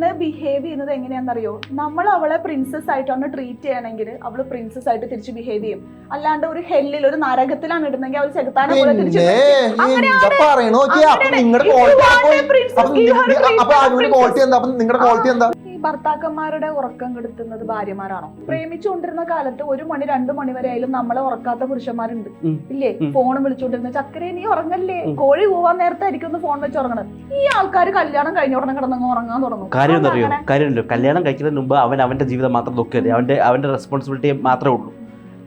പെണ്ണ് ബിഹേവ് ചെയ്യുന്നത് എങ്ങനെയാണെന്നറിയോ? നമ്മൾ അവളെ പ്രിൻസസ് ആയിട്ടാണ് ട്രീറ്റ് ചെയ്യണമെങ്കിൽ അവൾ പ്രിൻസസ് ആയിട്ട് തിരിച്ച് ബിഹേവ് ചെയ്യും. അല്ലാണ്ട് ഒരു ഹെല്ലിൽ ഒരു നരകത്തിലാണ് ഇടുന്നെങ്കിൽ അവൾ ചെകുത്താനെ പോലെ തിരിച്ച്. നിങ്ങളുടെ ക്വാളിറ്റി എന്താ നിങ്ങളുടെ ക്വാളിറ്റി എന്താ? ഭർത്താക്കന്മാരുടെ ഉറക്കം കെടുത്തുന്നത് ഭാര്യമാരാണോ? പ്രേമിച്ചുകൊണ്ടിരുന്ന കാലത്ത് ഒരു മണി രണ്ടു മണി വരെ ആയാലും നമ്മളെ ഉറക്കാത്ത പുരുഷന്മാരുണ്ട്. ഇല്ലേ. ഫോൺ വിളിച്ചുകൊണ്ടിരുന്ന ചക്കരെ നീ ഉറങ്ങല്ലേ? കോഴി പോവാൻ നേരത്തെ ആയിരിക്കും ഒന്ന് ഫോൺ വെച്ച് ഉറങ്ങണത് ഈ ആൾക്കാർ കല്യാണം കഴിഞ്ഞ ഉടനെ കിടന്നങ്ങ് ഉറങ്ങാൻ തുടങ്ങും. കാര്യം അറിയോ? കല്യാണം കഴിക്കുന്നതിന് മുമ്പ് അവൻ അവന്റെ ജീവിതം മാത്രം നോക്കിയത് അവന്റെ അവന്റെ റെസ്പോൺസിബിലിറ്റി മാത്രമേ ഉള്ളൂ.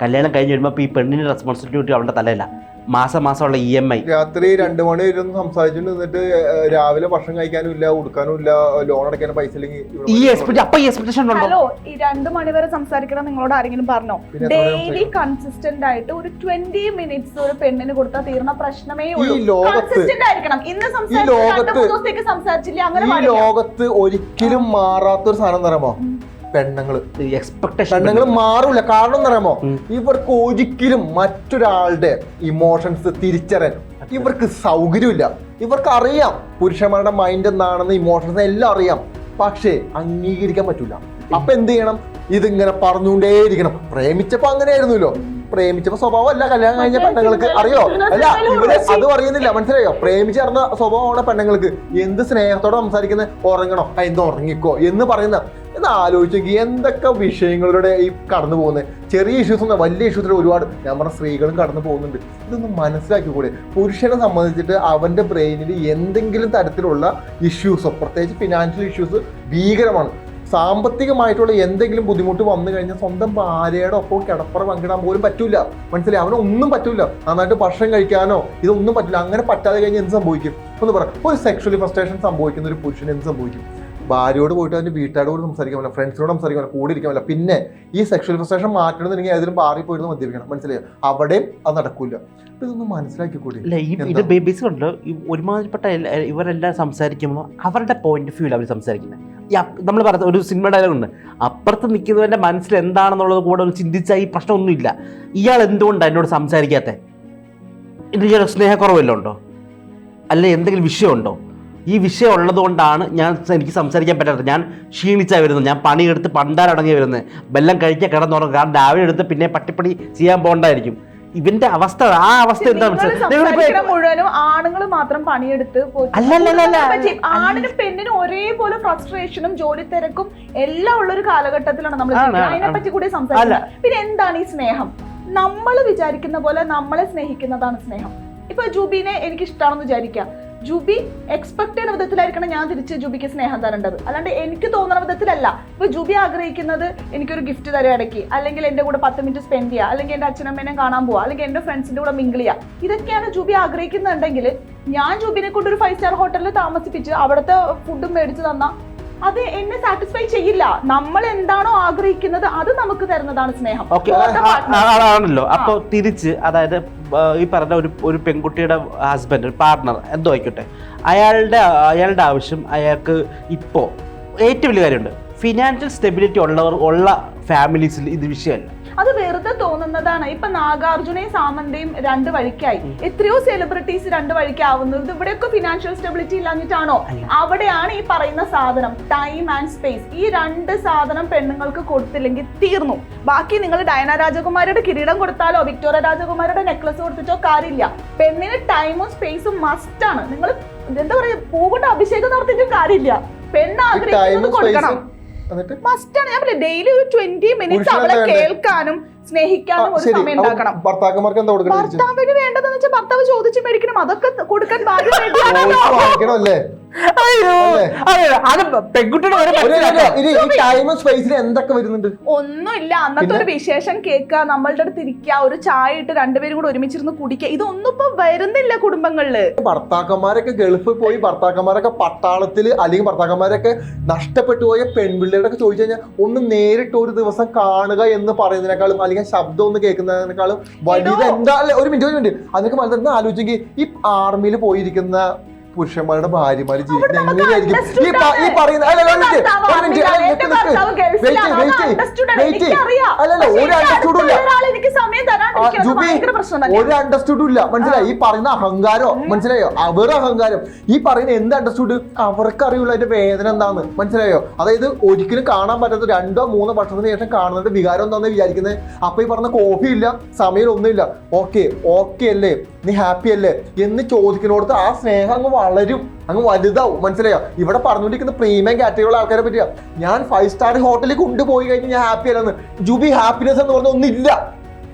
കല്യാണം കഴിഞ്ഞ് വരുമ്പോൾ ഈ പെണ്ണിന്റെ റെസ്പോൺസിബിലിറ്റി അവന്റെ തലയില്ല. മാസം മാസമുള്ള ഇ എം ഐ രാത്രി രണ്ടു മണി വരെ സംസാരിച്ചിട്ട് നിന്നിട്ട് രാവിലെ ഭക്ഷണം കഴിക്കാനും ഇല്ല ഉടുക്കാനും ഇല്ല ലോൺ അടയ്ക്കാനും പൈസ ഇല്ലെങ്കിൽ ഈ അപ്പൊ എക്സ്പെക്ടേഷൻ ഉണ്ടോ ഹലോ ഈ രണ്ടു മണി വരെ സംസാരിക്കണം നിങ്ങളോട് ആരെങ്കിലും പറഞ്ഞോ? ഡെയിലി കൺസിസ്റ്റന്റ് ആയിട്ട് ഒരു ട്വന്റി മിനിറ്റ്സ് ഒരു പെണ്ണിന് കൊടുത്താൽ തീർന്ന പ്രശ്നമേ ഉള്ളൂ. കൺസിസ്റ്റന്റ് ആയിരിക്കണം. ഇന്ന് സംസാരിച്ചു സംസാരിച്ചില്ല അങ്ങനെ. ലോകത്ത് ഒരിക്കലും മാറാത്തൊരു സാധനം തരാമോ ഉം. പെണ്ണുങ്ങൾ എക്സ്പെക്ടേഷൻ പെണ്ണുങ്ങൾ മാറൂല. കാരണം എന്ന് പറയുമ്പോ ഇവർക്ക് ഒരിക്കലും മറ്റൊരാളുടെ ഇമോഷൻസ് തിരിച്ചറിയാൻ ഇവർക്ക് സൗകര്യമില്ല. ഇവർക്ക് അറിയാം. പുരുഷന്മാരുടെ മൈൻഡ് എന്താണെന്ന് ഇമോഷൻസ് എല്ലാം അറിയാം. പക്ഷേ അംഗീകരിക്കാൻ പറ്റൂല. അപ്പൊ എന്ത് ചെയ്യണം? ഇതിങ്ങനെ പറഞ്ഞുകൊണ്ടേയിരിക്കണം. പ്രേമിച്ചപ്പോ അങ്ങനെയായിരുന്നല്ലോ. പ്രേമിച്ചപ്പോ സ്വഭാവം അല്ല കല്യാണം കഴിഞ്ഞ പെണ്ണുങ്ങൾക്ക് അറിയോ? അല്ല ഇവർ അത് അറിയുന്നില്ല മനസ്സിലായോ? പ്രേമിച്ച് നടന്ന സ്വഭാവമാണ് പെണ്ണുങ്ങൾക്ക് എന്ത് സ്നേഹത്തോടെ സംസാരിക്കുന്നത്? ഉറങ്ങണോ? എന്ത് ഉറങ്ങിക്കോ എന്ന് പറയുന്ന എന്ന് ആലോചിച്ച് എന്തൊക്കെ വിഷയങ്ങളുടെ ഈ കടന്നു പോകുന്നത് ചെറിയ ഇഷ്യൂസ് ഒന്നും വലിയ ഇഷ്യൂസിൽ ഒരുപാട് ഞാൻ പറഞ്ഞ സ്ത്രീകളും കടന്നു പോകുന്നുണ്ട്. ഇതൊന്നും മനസ്സിലാക്കിക്കൂടെ? പുരുഷനെ സംബന്ധിച്ചിട്ട് അവന്റെ ബ്രെയിനിൽ എന്തെങ്കിലും തരത്തിലുള്ള ഇഷ്യൂസോ പ്രത്യേകിച്ച് ഫിനാൻഷ്യൽ ഇഷ്യൂസ് ഭീകരമാണ്. സാമ്പത്തികമായിട്ടുള്ള എന്തെങ്കിലും ബുദ്ധിമുട്ട് വന്നു കഴിഞ്ഞാൽ സ്വന്തം ഭാര്യയുടെ ഒപ്പം കിടപ്പറ പങ്കിടാൻ പോലും പറ്റില്ല മനസ്സിലായി? അവനൊന്നും പറ്റില്ല പറ്റൂല. നന്നായിട്ട് ഭക്ഷണം കഴിക്കാനോ ഇതൊന്നും പറ്റില്ല അങ്ങനെ പറ്റാതെ കഴിഞ്ഞാൽ എന്ത് സംഭവിക്കും? ഒന്ന് പറ ഒരു സെക്ഷലി ഫ്രസ്ട്രേഷൻ സംഭവിക്കുന്ന ഒരു പുരുഷന് എന്ത് സംഭവിക്കും? ഭാര്യയോട് പോയിട്ട് അതിന്റെ വീട്ടുകാരോട് സംസാരിക്കാൻ പറ്റില്ല ഫ്രണ്ട്സിനോട് സംസാരിക്കാൻ പറ്റില്ല കൂടി ഇരിക്കാൻ പറ്റില്ല. പിന്നെ ഈ സെക്ഷൽ ഫ്രസ്ട്രേഷൻ മാറ്റണമെന്നുണ്ടെങ്കിൽ ഏതെങ്കിലും ബാറിൽ പോയിട്ട് മദ്യപിക്കണം. മനസ്സിലായോ? അവിടെയും അത് നടക്കൂല. അപ്പൊ ഇതൊന്നും മനസ്സിലാക്കി കൂടി ഇല്ല ഈ ഇത് ബേബീസ് ബേസിക് ഒരുമാതിരിപ്പെട്ട ഇവരെല്ലാം സംസാരിക്കുമ്പോൾ അവരുടെ പോയിന്റ് ഓഫ് വ്യൂ അവർ സംസാരിക്കുന്നത് നമ്മൾ പറഞ്ഞ ഒരു സിനിമ ഡയലോഗ് ഉണ്ട്. അപ്പുറത്ത് നിൽക്കുന്നവന്റെ മനസ്സിൽ എന്താണെന്നുള്ളത് കൂടെ ഒന്ന് ചിന്തിച്ചാൽ ഈ പ്രശ്നമൊന്നുമില്ല. ഇയാൾ എന്തുകൊണ്ടാണ് എന്നോട് സംസാരിക്കാത്തത് എന്റെ സ്നേഹക്കുറവല്ലോ ഉണ്ടോ? അല്ലെ എന്തെങ്കിലും വിഷയമുണ്ടോ ഈ വിഷയം ഉള്ളതുകൊണ്ടാണ് ഞാൻ എനിക്ക് സംസാരിക്കാൻ പറ്റാത്തത്. ഞാൻ ക്ഷീണിച്ചാൽ വരുന്നത്. ഞാൻ പണിയെടുത്ത് പണ്ടാരടങ്ങി വരുന്നത്. വെല്ലം കഴിക്കാൻ കിടന്നുറങ്ങും. കാരണം രാവിലെ എടുത്ത് പിന്നെ പട്ടിപ്പണി ചെയ്യാൻ പോകണ്ടായിരിക്കും ഇവന്റെ അവസ്ഥ ആ അവസ്ഥ എന്താ മുഴുവനും ആണുങ്ങൾ മാത്രം പണിയെടുത്ത് ആണിനും പെണ്ണിനും ഒരേപോലെ ഫ്രസ്ട്രേഷനും ജോലി തിരക്കും എല്ലാം ഉള്ള ഒരു കാലഘട്ടത്തിലാണ് നമ്മൾ ആണ്, ആണ്, അതിനെ പറ്റി കൂടി സംസാരിക്കുന്നത് പിന്നെ എന്താണ് ഈ സ്നേഹം? നമ്മൾ വിചാരിക്കുന്ന പോലെ നമ്മളെ സ്നേഹിക്കുന്നതാണ് സ്നേഹം. ഇപ്പൊ ജൂബിനെ എനിക്ക് ഇഷ്ടമാണെന്ന് വിചാരിക്കാം. ജൂബി എക്സ്പെക്ട് ചെയ്യുന്ന വിധത്തിലായിരിക്കണം ഞാൻ തിരിച്ച് ജൂബിക്ക് സ്നേഹം തരേണ്ടത്. അല്ലാണ്ട് എനിക്ക് തോന്നുന്ന വിധത്തിലല്ല. ഇപ്പൊ ജൂബി ആഗ്രഹിക്കുന്നത് എനിക്കൊരു ഗിഫ്റ്റ് തരും ഇടയ്ക്ക്. അല്ലെങ്കിൽ എന്റെ കൂടെ പത്ത് മിനിറ്റ് സ്പെൻഡ് ചെയ്യുക അല്ലെങ്കിൽ എന്റെ അച്ഛനമ്മേനെ കാണാൻ പോവുക അല്ലെങ്കിൽ എന്റെ ഫ്രണ്ട്സിന്റെ കൂടെ മിങ്കിൾ ചെയ്യുക ഇതൊക്കെയാണ് ജൂബി ആഗ്രഹിക്കുന്നുണ്ടെങ്കിൽ ഞാൻ ജൂബിനെ കൊണ്ട് ഒരു ഫൈവ് സ്റ്റാർ ഹോട്ടലിൽ താമസിപ്പിച്ച് അവിടുത്തെ ഫുഡും മേടിച്ച് തന്ന അത് എന്നെ സാറ്റിസ്ഫൈ ചെയ്യില്ല. നമ്മൾ എന്താണോ ആഗ്രഹിക്കുന്നത് അത് നമുക്ക് തരുന്നതാണ് സ്നേഹം. ആണല്ലോ അപ്പോൾ തിരിച്ച് അതായത് ഈ പറഞ്ഞ ഒരു ഒരു പെൺകുട്ടിയുടെ ഹസ്ബൻഡ് ഒരു പാർട്ണർ എന്തോ ആയിക്കോട്ടെ. അയാളുടെ അയാളുടെ ആവശ്യം അയാൾക്ക് ഇപ്പോൾ ഏറ്റവും വലിയ കാര്യമുണ്ട്. ഫിനാൻഷ്യൽ സ്റ്റെബിലിറ്റി ഉള്ളവർ ഉള്ള ഫാമിലീസിൽ ഇത് വിഷയമല്ല. തോന്നുന്നതാണ് ഇപ്പൊ നാഗാർജുനയും സാമന്തയും രണ്ട് വഴിക്കായി. എത്രയോ സെലിബ്രിറ്റീസ് രണ്ട് വഴിക്കാവുന്നത് ഇവിടെയൊക്കെ ഫിനാൻഷ്യൽ സ്റ്റെബിലിറ്റി ഇല്ലാഞ്ഞിട്ടാണോ? അവിടെയാണ് ഈ പറയുന്ന സാധനം ടൈം ആൻഡ് സ്പേസ് ഈ രണ്ട് സാധനം പെണ്ണുങ്ങൾക്ക് കൊടുത്തില്ലെങ്കിൽ തീർന്നു. ബാക്കി നിങ്ങൾ ഡയന രാജകുമാരിയുടെ കിരീടം കൊടുത്താലോ വിക്ടോറിയ രാജകുമാരിയുടെ നെക്ലസ് കൊടുത്തിട്ടോ കാര്യമില്ല. പെണ്ണിന് ടൈമും സ്പേസും മസ്റ്റ് ആണ്. നിങ്ങൾ എന്താ പറയാ പൂകൊണ്ട് അഭിഷേകം നടത്തിയിട്ടും കാര്യമില്ല. പെണ്ണ് ആഗ്രഹിക്കുന്നത് കൊടുക്കണം. മസ്റ്റ് ആണ്. മസ്റ്റാണ് ഞാൻ ഡെയിലി ഒരു ട്വന്റി മിനിറ്റ്സ് അവളെ കേൾക്കാനും സ്നേഹിക്കാനും ഒരു സമയം ഉണ്ടാക്കണം. ഭർത്താക്കന്മാർക്ക് എന്താ കൊടുക്കണം ഭർത്താവിന് വേണ്ടതെന്ന് വെച്ചാൽ ഭർത്താവ് ചോദിച്ചു മേടിക്കണം. അതൊക്കെ കൊടുക്കാൻ വരുന്നുണ്ട്? ഒന്നുമില്ല. അന്നത്തെ ഒരു വിശേഷം കേൾക്കുക. നമ്മളുടെ അടുത്ത് ഇരിക്കുക. ഒരു ചായ ഇട്ട് രണ്ടുപേരും കൂടെ ഒരുമിച്ചിരുന്ന് കുടിക്കുക. ഇതൊന്നും ഇപ്പൊ വരുന്നില്ല കുടുംബങ്ങളിൽ. ഭർത്താക്കന്മാരൊക്കെ ഗൾഫിൽ പോയി ഭർത്താക്കന്മാരൊക്കെ പട്ടാളത്തിൽ അല്ലെങ്കിൽ ഭർത്താക്കന്മാരൊക്കെ നഷ്ടപ്പെട്ടു പോയ പെൺപിള്ളേരൊക്കെ ചോദിച്ചു കഴിഞ്ഞാൽ ഒന്ന് നേരിട്ട് ഒരു ദിവസം കാണുക എന്ന് പറയുന്നതിനേക്കാളും അല്ലെങ്കിൽ ശബ്ദം ഒന്ന് കേൾക്കുന്നതിനേക്കാളും വലിയത് എന്താ അല്ലെ ഒരു മിനിറ്റ് ഒരു മിനിറ്റ് അതിനൊക്കെ മനസ്സിലാക്കുന്ന ആലോചിച്ചെങ്കിൽ ഈ ആർമിയിൽ പോയിരിക്കുന്ന പുരുഷന്മാരുടെ ഭാര്യമാര് ജീവിക്കുന്നത് നമുക്ക് എങ്ങനെയായിരിക്കും? ഈ പറയുന്ന ഒരു ഒരു. അല്ലല്ല അണ്ടർസ്റ്റുഡും ഇല്ല. ജുബി, അണ്ടർസ്റ്റുഡും ഇല്ല. മനസ്സിലായി? ഈ പറയുന്ന അഹങ്കാരോ മനസ്സിലായോ? അവർ അഹങ്കാരം. ഈ പറയുന്ന എന്ത് അണ്ടർസ്റ്റുഡ് അവർക്ക് അറിയുള്ള അതിന്റെ വേദന എന്താന്ന് മനസ്സിലായോ? അതായത് ഒരിക്കലും കാണാൻ പറ്റാത്ത രണ്ടോ മൂന്നോ വർഷത്തിന് ശേഷം കാണുന്നതിന്റെ വികാരം എന്താന്ന് വിചാരിക്കുന്നത്? അപ്പൊ ഈ പറഞ്ഞ കോഫി ഇല്ല സമയം ഒന്നുമില്ല. ഓക്കെ ഓക്കെ അല്ലേ? നീ ഹാപ്പി അല്ലേ? എന്ന് ചോദിക്കുന്നിടത്ത് ആ സ്നേഹം അങ്ങ് വളരും. അങ്ങ് വലുതാവും. മനസ്സിലായോ? ഇവിടെ പറഞ്ഞുകൊണ്ടിരിക്കുന്ന പ്രീമിയം കാറ്റഗറിയുള്ള ആൾക്കാരെ പറ്റിയാ. ഞാൻ ഫൈവ് സ്റ്റാർ ഹോട്ടലിൽ കൊണ്ടുപോയി കഴിഞ്ഞാൽ ഞാൻ ഹാപ്പി അല്ലെന്ന്. ജുബി ഹാപ്പിനെസ് എന്ന് പറഞ്ഞ ഒന്നില്ല.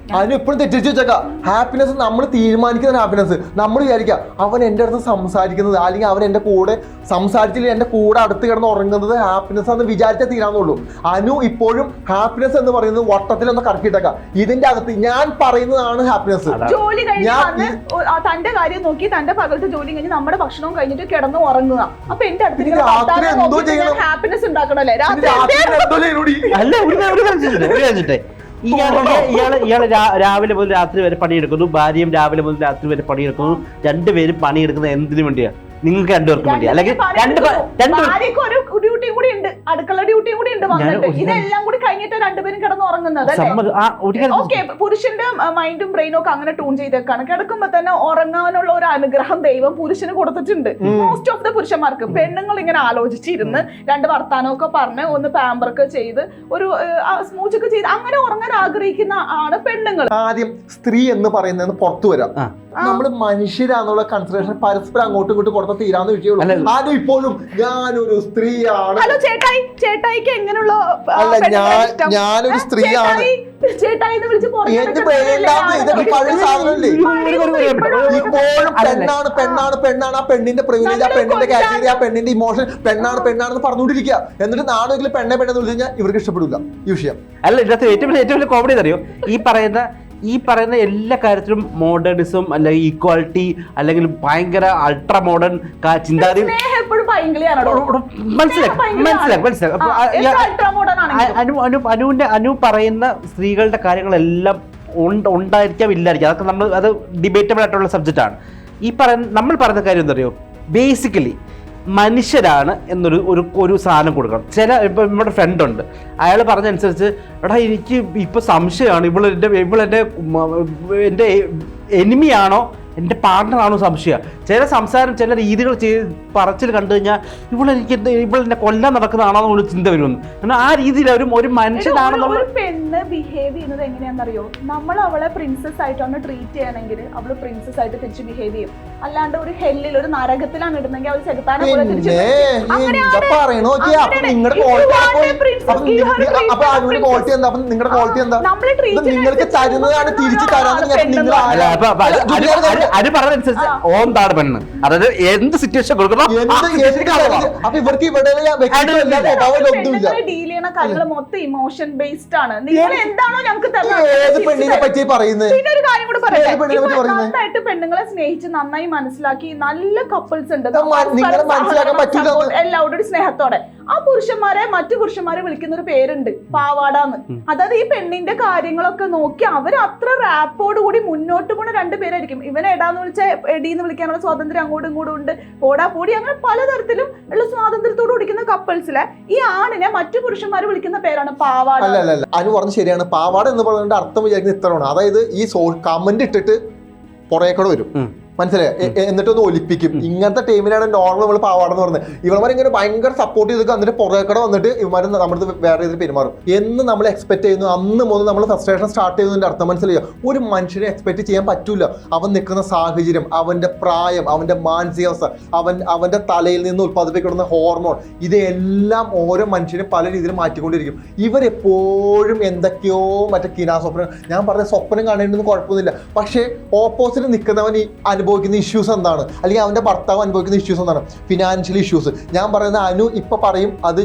അതിന് എപ്പോഴും തെറ്റിച്ച് വെച്ചേക്കാം ഹാപ്പിനെസ് നമ്മൾ തീരുമാനിക്കുന്ന ഹാപ്പിനെസ് നമ്മൾ വിചാരിക്കുക അവൻ എന്റെ അടുത്ത് സംസാരിക്കുന്നത് അല്ലെങ്കിൽ അവൻ എന്റെ കൂടെ സംസാരിച്ചില്ല എന്റെ കൂടെ അടുത്ത് കിടന്ന് ഉറങ്ങുന്നത് ഹാപ്പിനെസ് എന്ന് വിചാരിച്ചാൽ തീരാന്നുള്ളൂ അനു ഇപ്പോഴും ഹാപ്പിനെസ് എന്ന് പറയുന്നത് വട്ടത്തിലൊന്ന് കറക്കിയിട്ടേക്കാം ഇതിന്റെ അകത്ത് ഞാൻ പറയുന്നതാണ് ഹാപ്പിനെസ്. ജോലി കഴിഞ്ഞ് തന്റെ കാര്യം നോക്കി തന്റെ പകലത്തെ ജോലി കഴിഞ്ഞ് നമ്മുടെ ഭക്ഷണവും കഴിഞ്ഞിട്ട് കിടന്ന് ഉറങ്ങുക അപ്പൊ എന്റെ അടുത്ത്? ഹാപ്പിനെസ് ഉണ്ടാക്കണല്ലേ രാത്രി? അല്ല ഒരു രാ- രാവിലെ മുതൽ രാത്രി വരെ പണിയെടുക്കുന്നു. ഭാര്യയും രാവിലെ മുതൽ രാത്രി വരെ പണിയെടുക്കുന്നു. രണ്ടുപേരും പണിയെടുക്കുന്നത് എന്തിനു വേണ്ടിയാ? നിങ്ങൾക്ക് രണ്ടുപേർക്കും വേണ്ടി അല്ലെങ്കിൽ രണ്ട് രണ്ട് ഡ്യൂട്ടിയും കൂടി ഉണ്ട്. അടുക്കള ഡ്യൂട്ടിയും കൂടി ഉണ്ട് വന്നിട്ട്. ഇതെല്ലാം കൂടി കഴിഞ്ഞിട്ട് രണ്ടുപേരും കിടന്ന് ഉറങ്ങുന്നത് ഓക്കെ പുരുഷന്റെ മൈൻഡും ബ്രെയിനും ഒക്കെ അങ്ങനെ ട്യൂൺ ചെയ്തേക്കാണ്. കിടക്കുമ്പോ തന്നെ ഉറങ്ങാനുള്ള ഒരു അനുഗ്രഹം ദൈവം പുരുഷന് കൊടുത്തിട്ടുണ്ട്. മോസ്റ്റ് ഓഫ് ദ പുരുഷന്മാർക്ക്. പെണ്ണുങ്ങൾ ഇങ്ങനെ ആലോചിച്ചിരുന്ന് രണ്ട് വർത്താനമൊക്കെ പറഞ്ഞ് ഒന്ന് പാമ്പർക്ക് ചെയ്ത് ഒരു സ്മൂച്ചൊക്കെ ചെയ്ത് അങ്ങനെ ഉറങ്ങാൻ ആഗ്രഹിക്കുന്ന ആണ് പെണ്ണുങ്ങൾ. ആദ്യം സ്ത്രീ എന്ന് പറയുന്നത് പുറത്തു വരാം. നമ്മൾ മനുഷ്യരാന്നുള്ള കൺസിഡറേഷൻ പരസ്പരം അങ്ങോട്ടും ഇങ്ങോട്ടും കൊടുത്ത തീരാന്ന് വിഷയമുള്ളൂ. ആദ്യം ഇപ്പോഴും ഞാനൊരു സ്ത്രീയാണ്. ഹലോ ചേട്ടായി. ചേട്ടായിക്ക് എങ്ങനെയുള്ള? ഞാനൊരു സ്ത്രീയാണ്. ഇപ്പോഴും പെണ്ണാണ് പെണ്ണാണ് പെണ്ണാണ് ആ പെണ്ണിന്റെ പ്രിവിലേജ് ആ പെണ്ണിന്റെ കാറ്റഗറി ആ പെണ്ണിന്റെ ഇമോഷൻ പെണ്ണാണ് പെണ്ണാണെന്ന് പറഞ്ഞുകൊണ്ടിരിക്കുക. എന്നിട്ട് നാണെങ്കിലും പെണ്ണെ പെണ്ണെന്ന് വിളിച്ചു കഴിഞ്ഞാൽ ഇവർക്ക് ഇഷ്ടപ്പെടില്ല ഈ വിഷയം. അല്ല ഇതിനകത്ത് ഏറ്റവും വലിയ ഏറ്റവും വലിയ കോമഡി അറിയോ ഈ പറയുന്ന ഈ പറയുന്ന എല്ലാ കാര്യത്തിലും മോഡേണിസം അല്ലെങ്കിൽ ഈക്വാലിറ്റി അല്ലെങ്കിൽ ഭയങ്കര അൾട്രാ മോഡേൺ ചിന്താഗതി മനസ്സിലാക്കി അനു അനു അനുവിന്റെ അനു പറയുന്ന സ്ത്രീകളുടെ കാര്യങ്ങളെല്ലാം ഉണ്ട് ഉണ്ടായിരിക്കാം ഇല്ലായിരിക്കാം അതൊക്കെ നമ്മൾ അത് ഡിബേറ്റബിൾ ആയിട്ടുള്ള സബ്ജക്റ്റ് ആണ്. ഈ പറയുന്ന നമ്മൾ പറയുന്ന കാര്യം എന്താ അറിയോ ബേസിക്കലി മനുഷ്യരാണ് എന്നൊരു ഒരു ഒരു സാധനം കൊടുക്കണം. ചില ഇപ്പം നമ്മുടെ ഫ്രണ്ട് ഉണ്ട്. അയാൾ പറഞ്ഞനുസരിച്ച് എടാ എനിക്ക് ഇപ്പോൾ സംശയമാണ്. ഇവളെന്റെ ഇവളെന്റെ എന്റെ എനിമിയാണോ എന്റെ പാർട്ട്ണറാണോ സംശയം. ചില സംസാരം ചില രീതികൾ ചെയ്ത് പറച്ചിൽ കണ്ടു കഴിഞ്ഞാൽ ഇവളെനിക്ക് ഇവളെന്നെ ഇവൾ എന്നെ കൊല്ലാൻ നടക്കുന്നതാണോ എന്നൊരു ചിന്ത വരുന്നു. കാരണം ആ രീതിയിൽ ഒരു ഒരു ഒരു- മനുഷ്യനാണെന്നുള്ള ഒരു പെണ്ണ് ബിഹേവ് ചെയ്യുന്നത് എങ്ങനെയാണെന്നറിയോ? നമ്മൾ അവളെ പ്രിൻസസ് ആയിട്ടാണ് ട്രീറ്റ് ചെയ്യണമെങ്കിൽ അവൾ പ്രിൻസസ് ആയിട്ട് തിരിച്ച് ബിഹേവ് ചെയ്യും. അല്ലാണ്ട് ഒരു ഹെല്ലിൽ ഒരു നരകത്തിലാണ് ഇടുന്നെങ്കിൽ അവൾ ചെകുത്താനെ പോലെ തിരിച്ച്. പറയണോ. നിങ്ങളുടെ ക്വാളിറ്റി എന്താ? നിങ്ങളുടെ ക്വാളിറ്റി എന്താ? നിങ്ങൾക്ക് തരുന്നതാണ് തിരിച്ചു തരാന്ന് നിങ്ങൾ അത് അത് ഓന്താണ് പെണ്ണ്. അതായത് എന്ത് സിറ്റുവേഷൻ കൊടുക്കണോ. അപ്പൊ ഇവർക്ക് ഇവിടെ ഡീൽ ചെയ്യണ കാര്യങ്ങൾ മൊത്തം ഇമോഷൻ ബേസ്ഡ് ആണ്. നിങ്ങൾ എന്താണോ ഞങ്ങൾക്ക് പിന്നെ ഒരു കാര്യം കൂടെ പറയാം പെണ്ണിനെ പറ്റി ഇപ്പൊ നന്നായിട്ട് പെണ്ണുങ്ങളെ സ്നേഹിച്ച് നന്നായി മനസ്സിലാക്കി നല്ല കപ്പിൾസ് ഉണ്ട്. എല്ലാവരുടെ സ്നേഹത്തോടെ. ആ പുരുഷന്മാരെ മറ്റു പുരുഷന്മാരെ വിളിക്കുന്ന ഒരു പേരുണ്ട്. പാവാടാന്ന്. അതായത് ഈ പെണ്ണിന്റെ കാര്യങ്ങളൊക്കെ നോക്കി അവർ അത്ര റാപ്പോട് കൂടി മുന്നോട്ട് പോണ രണ്ടുപേരായിരിക്കും എടാന്ന് വിളിച്ച എടീന്ന് വിളിക്കാനുള്ള സ്വാതന്ത്ര്യം അങ്ങോട്ടും ഇങ്ങോട്ടും ഉണ്ട്. പോടാ പോടി. അങ്ങനെ പലതരത്തിലും ഉള്ള സ്വാതന്ത്ര്യത്തോട് കുടിക്കുന്ന കപ്പിൾസിലെ ഈ ആണിനെ മറ്റു പുരുഷന്മാർ വിളിക്കുന്ന പേരാണ് പാവാട. അല്ല അല്ല അല്ല. അനു പറഞ്ഞ ശരിയാണ്. പാവാട എന്ന് പറയുന്നത് അർത്ഥം വിചാരിക്കുന്നത് ഇത്രയാണ്. അതായത് ഈ സോ കമന്റ് ഇട്ടിട്ട് പുറകേക്കൂടെ വരും. മനസ്സിലായോ? എന്നിട്ട് ഒന്ന് എന്നിട്ടൊന്ന് ഒലിപ്പിക്കും. ഇങ്ങനത്തെ ടീമിനാണ് നോർമൽ നമ്മൾ പാവാടെന്ന് പറഞ്ഞത്. ഇവന്മാർ ഇങ്ങനെ ഭയങ്കര സപ്പോർട്ട് ചെയ്ത് എന്നിട്ട് പുറകെക്കടെ വന്നിട്ട് ഇവന്മാർ നമ്മുടെ വേറെ രീതിയിൽ പെരുമാറും. എന്ന് നമ്മൾ എക്സ്പെക്ട് ചെയ്യുന്നു. അന്ന് മുതൽ നമ്മൾ ഫ്രസ്ട്രേഷൻ സ്റ്റാർട്ട് ചെയ്യുന്നതിന്റെ അർത്ഥം മനസ്സിലായോ? ഒരു മനുഷ്യനെ എക്സ്പെക്ട് ചെയ്യാൻ പറ്റില്ല അവൻ നിൽക്കുന്ന സാഹചര്യം അവന്റെ പ്രായം അവന്റെ മാനസികാവസ്ഥ അവൻ അവന്റെ തലയിൽ നിന്ന് ഉത്പാദിപ്പിക്കുന്ന ഹോർമോൺ ഇതെല്ലാം ഓരോ മനുഷ്യനും പല രീതിയിൽ മാറ്റിക്കൊണ്ടിരിക്കും. ഇവരെപ്പോഴും എന്തൊക്കെയോ മറ്റേ കിനാ സ്വപ്നം. ഞാൻ പറഞ്ഞ സ്വപ്നം കാണേണ്ടതൊന്നും കുഴപ്പമൊന്നുമില്ല. പക്ഷേ ഓപ്പോസിറ്റ് നിൽക്കുന്നവൻ ഈ അനുഭവിക്കുന്ന ഇഷ്യൂസ് എന്താണ്? അല്ലെങ്കിൽ അവന്റെ ഭർത്താവ് അനുഭവിക്കുന്ന ഇഷ്യൂസ് എന്താണ്? ഫിനാൻഷ്യൽ ഇഷ്യൂസ് ഞാൻ പറയുന്ന അനു ഇപ്പോൾ പറയും അത്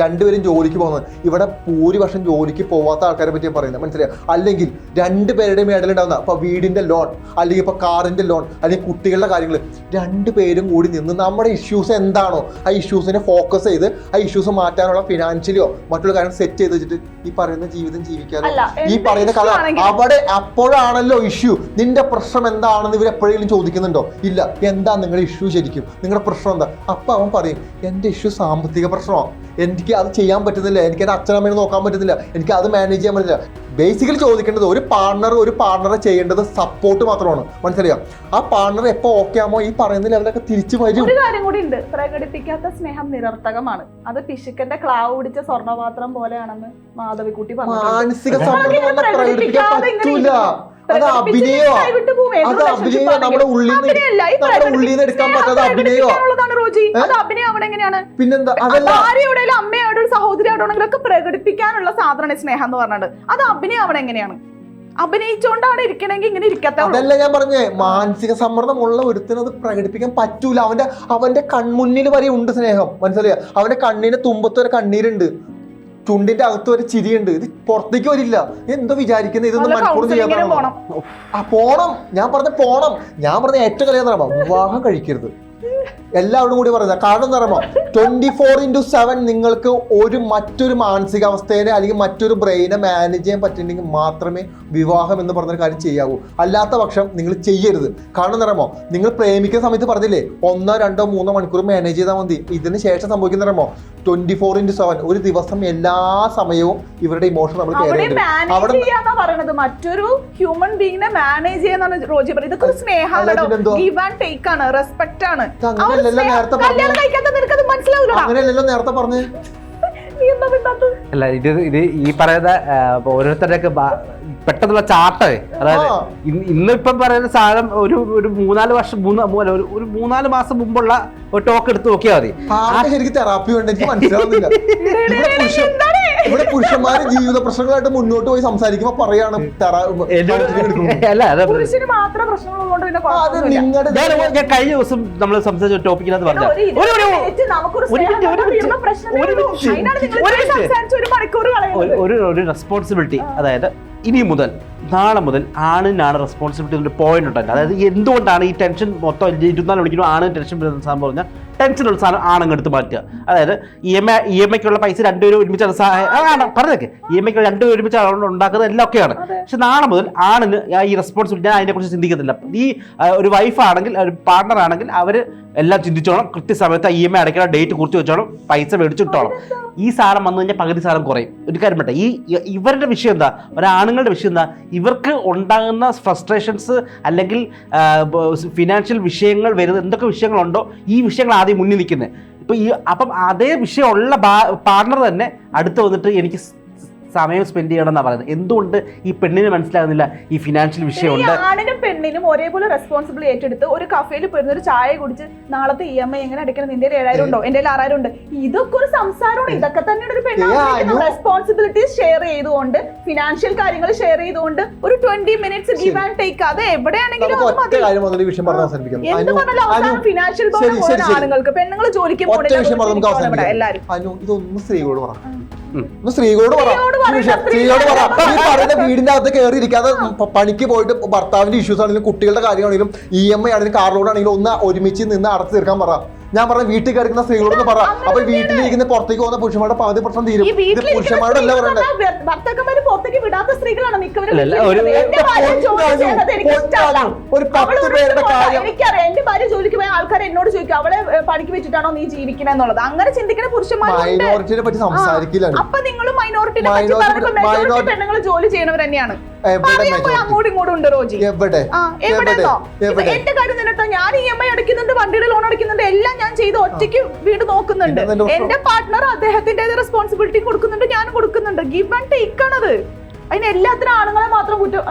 രണ്ടുപേരും ജോലിക്ക് പോകുന്നത്. ഇവിടെ ഭൂരിപക്ഷം ജോലിക്ക് പോവാത്ത ആൾക്കാരെ പറ്റി പറയുന്നത്. മനസ്സിലായോ? അല്ലെങ്കിൽ രണ്ട് രണ്ടുപേരുടെയും ഇടയിലുണ്ടാവുന്ന ഇപ്പൊ വീടിന്റെ ലോൺ അല്ലെങ്കിൽ ഇപ്പൊ കാറിന്റെ ലോൺ അല്ലെങ്കിൽ കുട്ടികളുടെ കാര്യങ്ങൾ രണ്ട് പേരും കൂടി നിന്ന് നമ്മുടെ ഇഷ്യൂസ് എന്താണോ ആ ഇഷ്യൂസിനെ ഫോക്കസ് ചെയ്ത് ആ ഇഷ്യൂസ് മാറ്റാനുള്ള ഫിനാൻഷ്യലിയോ മറ്റുള്ള കാര്യം സെറ്റ് ചെയ്ത് വെച്ചിട്ട് ഈ പറയുന്ന ജീവിതം ജീവിക്കാതെ ഈ പറയുന്ന കഥ അവിടെ അപ്പോഴാണല്ലോ ഇഷ്യൂ നിന്റെ പ്രശ്നം എന്താണെന്ന് ഇവർ എപ്പോഴെങ്കിലും ചോദിക്കുന്നുണ്ടോ? ഇല്ല. എന്താ നിങ്ങളുടെ ഇഷ്യൂ ശരിക്കും? നിങ്ങളുടെ പ്രശ്നം എന്താ? അപ്പൊ അവൻ പറയും എന്റെ ഇഷ്യൂ സാമ്പത്തിക പ്രശ്നമാണ് എനിക്ക് അത് ചെയ്യാൻ പറ്റുന്നില്ല എനിക്ക് എന്റെ അച്ഛനമ്മേനെ നോക്കാൻ പറ്റുന്നില്ല എനിക്ക് അത് മാനേജ് ചെയ്യാൻ പറ്റില്ല. ബേസിക്കലി ചോദിക്കേണ്ടത് ഒരു പാർട്ണർ ഒരു പാർട്ണറെ ചെയ്യേണ്ടത് സപ്പോർട്ട് മാത്രമാണ്. മനസ്സിലായോ? ആ പാർട്ണർ എപ്പോൾ ഓക്കെ ആമോ ഈ പറയുന്ന ലെവലൊക്കെ തിരിച്ചു വരും. ഒരു കാര്യം കൂടി ഉണ്ട്. പ്രകടിപ്പിക്കാത്ത സ്നേഹം നിരർത്ഥകമാണ്. അത് പിശുക്കന്റെ ക്ലാവ് പിടിച്ച സ്വർണപാത്രം പോലെയാണെന്ന് മാധവിക്കുട്ടി പറഞ്ഞു മാനസിക സമ്മർദ്ദം പ്രകടിപ്പിക്കാൻ പറ്റൂല. അത് അഭിനയം? നമ്മുടെ ഉള്ളിൽ നമ്മുടെ ഉള്ളിൽ നിന്ന് എടുക്കാൻ പറ്റാത്ത അഭിനയമാ റോജി. അത് അഭിനയം അവിടെ എങ്ങനെയാണ്? പിന്നെന്താ? ഒക്കെ പ്രകടിപ്പിക്കാനുള്ള സാധാരണ സ്നേഹം എന്ന് പറഞ്ഞത് അത് അഭിനയം അവിടെ എങ്ങനെയാണ്? അഭിനയിച്ചുകൊണ്ടാണ് ഇരിക്കണമെങ്കിൽ ഇങ്ങനെ ഇരിക്കാത്ത അതല്ല ഞാൻ പറഞ്ഞേ മാനസിക സമ്മർദ്ദമുള്ള ഒരുത്തിന് അത് പ്രകടിപ്പിക്കാൻ പറ്റൂല. അവന്റെ അവന്റെ കൺമുന്നിൽ വരെ ഉണ്ട് സ്നേഹം. മനസ്സിലായോ? അവന്റെ കണ്ണിന് തുമ്പത്ത് വരെ കണ്ണീരുണ്ട്. ചുണ്ടിന്റെ അകത്ത് ഒരു ചിരിയുണ്ട്. ഇത് പുറത്തേക്ക് വരില്ല. എന്തോ വിചാരിക്കുന്നത് ഇതൊന്നും മണിക്കൂർ ചെയ്യാൻ. ആ പോണം. ഞാൻ പറഞ്ഞ പോണം. ഞാൻ പറഞ്ഞ ഏറ്റവും കളിയാന്ന് പറയുമ്പോ വിവാഹം കഴിക്കരുത്. എല്ലാവരും കൂടി പറയുന്നത് കാരണം എന്താ പറയുമ്പോ ട്വന്റി ഫോർ ഇന്റു സെവൻ നിങ്ങൾക്ക് ഒരു മറ്റൊരു മാനസികാവസ്ഥയെ അല്ലെങ്കിൽ മറ്റൊരു ബ്രെയിനെ മാനേജ് ചെയ്യാൻ പറ്റുന്നെങ്കിൽ മാത്രമേ വിവാഹം എന്ന് പറഞ്ഞൊരു കാര്യം ചെയ്യാവൂ. അല്ലാത്ത പക്ഷം നിങ്ങൾ ചെയ്യരുത്. കാരണം എന്താ പറയുമ്പോ നിങ്ങൾ പ്രേമിക്കുന്ന സമയത്ത് പറഞ്ഞില്ലേ ഒന്നോ രണ്ടോ മൂന്നോ മണിക്കൂർ മാനേജ് ചെയ്താൽ മതി. ഇതിന് ശേഷം സംഭവിക്കുന്ന പറയുമ്പോ ട്വന്റി ഫോർ ഇന്റു സെവൻ ഒരു ദിവസം എല്ലാ സമയവും ഇവരുടെ ഇമോഷൻ നമ്മൾ അവിടെ പറയണത്. മറ്റൊരു ഹ്യൂമൻ ബീങ്ങിനെ മാനേജ് ചെയ്യാന്നാണ് റോജി പറയുന്നത് ഇതൊക്കെ ഒരു അല്ല, സ്നേഹമാണ് പിന്നെന്തുവാ? ആൻഡ് ടേക്ക് ആണ്. റെസ്പെക്ട് ആണ്. അങ്ങനെയല്ലല്ലോ നേരത്തെ പറഞ്ഞേ? അല്ല ഇത് ഇത് ഈ പറയുന്ന ഓരോരുത്തരുടെയൊക്കെ പെട്ടെന്നുള്ള ചാട്ടേ അതായത് ഇന്നിപ്പം പറയുന്ന സാധനം ഒരു ഒരു മൂന്നാൽ വർഷം മൂന്ന് ഒരു ഒരു മൂന്നാൽ മാസം മുമ്പുള്ള ഒരു ടോക്ക് എടുത്ത് നോക്കിയാൽ മതി. തെറാപ്പി വേണ്ട എനിക്ക് മനസ്സിലാവുന്നില്ല. ഇവിടെ പുരുഷ പുരുഷന്മാര് ജീവിത പ്രശ്നങ്ങളായിട്ട് മുന്നോട്ട് പോയി സംസാരിക്കുമ്പോ പറയാണ്. അല്ല പുരുഷന് മാത്രം പ്രശ്നങ്ങളുള്ളതുകൊണ്ട് പിന്നെ അത് കുഴപ്പമൊന്നുമില്ല. നിങ്ങളുടെ ഞാൻ ഞാൻ കഴിഞ്ഞ ദിവസം നമ്മൾ സംസാരിച്ച ടോപ്പിക്കിനകത്ത് പറഞ്ഞു ഒരു ഇരുപത് മിനിറ്റ് നമുക്കൊരു ഒരു സ്നേഹം മിനിറ്റ്, ഒരു തമ്മിൽ മിനിറ്റ്, തീർന്ന പ്രശ്നമേ ഒരു ഉള്ളൂ. മിനിറ്റ്, അതിനാണ് നിങ്ങൾ ഒരു ഇത്രയും മിനിറ്റ്. സംസാരിച്ച് ഒരു മണിക്കൂർ കളയുന്നത് ഒരു ഒരു റെസ്പോൺസിബിലിറ്റി അതായത് ഇനി മുതൽ നാളെ മുതൽ ആണിനാണ് റെസ്പോൺസിബിലിറ്റി എന്നൊരു പോയിന്റ് ഉണ്ട് അതായത് എന്തുകൊണ്ടാണ് ഈ ടെൻഷൻ മൊത്തം ഇരുപത്തിനാല് മണിക്കൂർ ആണ് ടെൻഷൻ വരുന്ന സാധനം പറഞ്ഞാൽ ടെൻഷനുള്ള സാധനം ആണങ്ങ് എടുത്ത് മാറ്റുക. അതായത് E M I E M ഐക്കുള്ള പൈസ രണ്ടുപേരും ഒരുമിച്ചാണ് സഹായം ആണ് പറഞ്ഞേക്ക് ഇ എം ഐക്ക് രണ്ടുപേരും ഒരുമിച്ചാണ് ഉണ്ടാക്കുന്നത് എല്ലാം ഒക്കെയാണ് പക്ഷെ നാളെ മുതൽ ആണിന് ഈ റെസ്പോൺസിബിലിറ്റി ഞാൻ അതിനെക്കുറിച്ച് ചിന്തിക്കത്തില്ല ഈ ഒരു വൈഫാണെങ്കിൽ ഒരു പാർട്ണർ ആണെങ്കിൽ അവർ എല്ലാം ചിന്തിച്ചോണം. കൃത്യസമയത്ത് ഇ എം ഐ അടയ്ക്കണം ഡേറ്റ് കുറിച്ച് വെച്ചോണം. പൈസ മേടിച്ചിട്ടോണം. ഈ സാധനം വന്നു കഴിഞ്ഞാൽ പകുതി സാധനം കുറയും. ഒരു കാര്യം പറ്റേ ഈ ഇവരുടെ വിഷയം എന്താ? ഒരാണുങ്ങളുടെ വിഷയം എന്താ? ഇവർക്ക് ഉണ്ടാകുന്ന ഫ്രസ്ട്രേഷൻസ് അല്ലെങ്കിൽ ഫിനാൻഷ്യൽ വിഷയങ്ങൾ വരുന്ന എന്തൊക്കെ വിഷയങ്ങളുണ്ടോ ഈ വിഷയങ്ങൾ ആദ്യം മുന്നിൽ നിൽക്കുന്നത്. ഇപ്പോൾ ഈ അപ്പം അതേ വിഷയമുള്ള പാർട്ണർ തന്നെ അടുത്ത് വന്നിട്ട് എനിക്ക് സമയം സ്പെൻഡ് ചെയ്യണം എന്നാണ് പറയുന്നത്. എന്തുകൊണ്ട് ഈ പെണ്ണിന് മനസ്സിലാകുന്നില്ല? ഈ ഫിനാൻഷ്യൽ വിഷയമുണ്ട്. ആണിനും പെണ്ണിനും ഒരേപോലെ റെസ്പോൺസിബിൾ ഏറ്റെടുത്ത് ഒരു കഫേയിൽ പോയിരുന്ന ഒരു ചായ കുടിച്ച് നാളത്തെ ഇ എം ഐ എങ്ങനെ അടയ്ക്കണം? നിന്റെ ഏഴായിരം ഉണ്ടോ? എന്റെ ആറായിരം ഉണ്ട്. ഇതൊക്കെ ഒരു സംസാരമാണ്. ഇതൊക്കെ തന്നെയാണ് ഒരു പെണ്ണാണ്. റെസ്പോൺസിബിലിറ്റീസ് ഷെയർ ചെയ്തുകൊണ്ട് ഫിനാൻഷ്യൽ കാര്യങ്ങൾ ഷെയർ ചെയ്തുകൊണ്ട് ഒരു twenty minutes give and take അത് എവിടെയാണെങ്കിലും പറഞ്ഞ് എന്ത് പറഞ്ഞാലും ഫിനാൻഷ്യൽ. ആണുങ്ങൾക്ക്. പെണ്ണുങ്ങൾ ജോലിക്ക് പോകണം എല്ലാവരും. പറഞ്ഞ് ഇതൊന്നും സ്ത്രീകളോട് പറ ഒന്ന് സ്ത്രീകളോട് പറ. ഈ പറയുന്ന വീടിന്റെ അകത്ത് കയറി ഇരിക്കാതെ പണിക്ക് പോയിട്ട് ഭർത്താവിന്റെ ഇഷ്യൂസ് ആണെങ്കിലും കുട്ടികളുടെ കാര്യമാണെങ്കിലും ഇ എം ഐ ആണെങ്കിലും കാർ ആണെങ്കിലും ഒന്ന് ഒരുമിച്ച് നിന്ന് അടച്ചു തീർക്കാൻ പറ. ഞാൻ പറഞ്ഞ വീട്ടിൽ കിടക്കുന്ന സ്ത്രീകളോട് പറ. അപ്പൊ വീട്ടിലിരിക്കുന്ന പുറത്തേക്ക് പോകുന്ന പുരുഷന്മാരുടെ പകുതി പ്രശ്നം തീരും. ഇത് മിക്കവരും. അല്ല, അല്ല, ഒരു- പത്ത് പേരുടെ കാര്യം. എനിക്കറിയാം എന്റെ ഭാര്യ ജോലിക്ക് പോയ ആൾക്കാർ എന്നോട് ചോദിക്കും അവളെ പണിക്ക് വെച്ചിട്ടാണോ നീ ജീവിക്കണേ എന്നുള്ളത് അങ്ങനെ ചിന്തിക്കുന്ന മൈനോറിറ്റിനെ പറ്റി സംസാരിക്കില്ല. അപ്പൊ നിങ്ങൾ മൈനോറിറ്റിനെ പറ്റി മെജോറിറ്റി പെണ്ണുങ്ങൾ ജോലി ചെയ്യണവർ തന്നെയാണ്. അങ്ങോട്ടും ഇങ്ങോട്ടും ഉണ്ട് റോജി. എവിടെ? എന്റെ കാര്യം നിന്നിട്ടോ ഞാൻ ഇ എം ഐ അടയ്ക്കുന്നുണ്ട് വണ്ടിയുടെ ലോൺ അടയ്ക്കുന്നുണ്ട് എല്ലാം ഞാൻ ചെയ്ത് ഒറ്റയ്ക്ക് വീട് നോക്കുന്നുണ്ട്. എന്റെ പാർട്ട്ണർ അദ്ദേഹത്തിന്റെ റെസ്പോൺസിബിലിറ്റി കൊടുക്കുന്നുണ്ട് ഞാനും കൊടുക്കുന്നുണ്ട്. ഗിവ് ആൻഡ് ടേക്ക് ആണത്. അതിന് എല്ലാത്തിനും ആണുങ്ങളെ മാത്രം കുറ്റം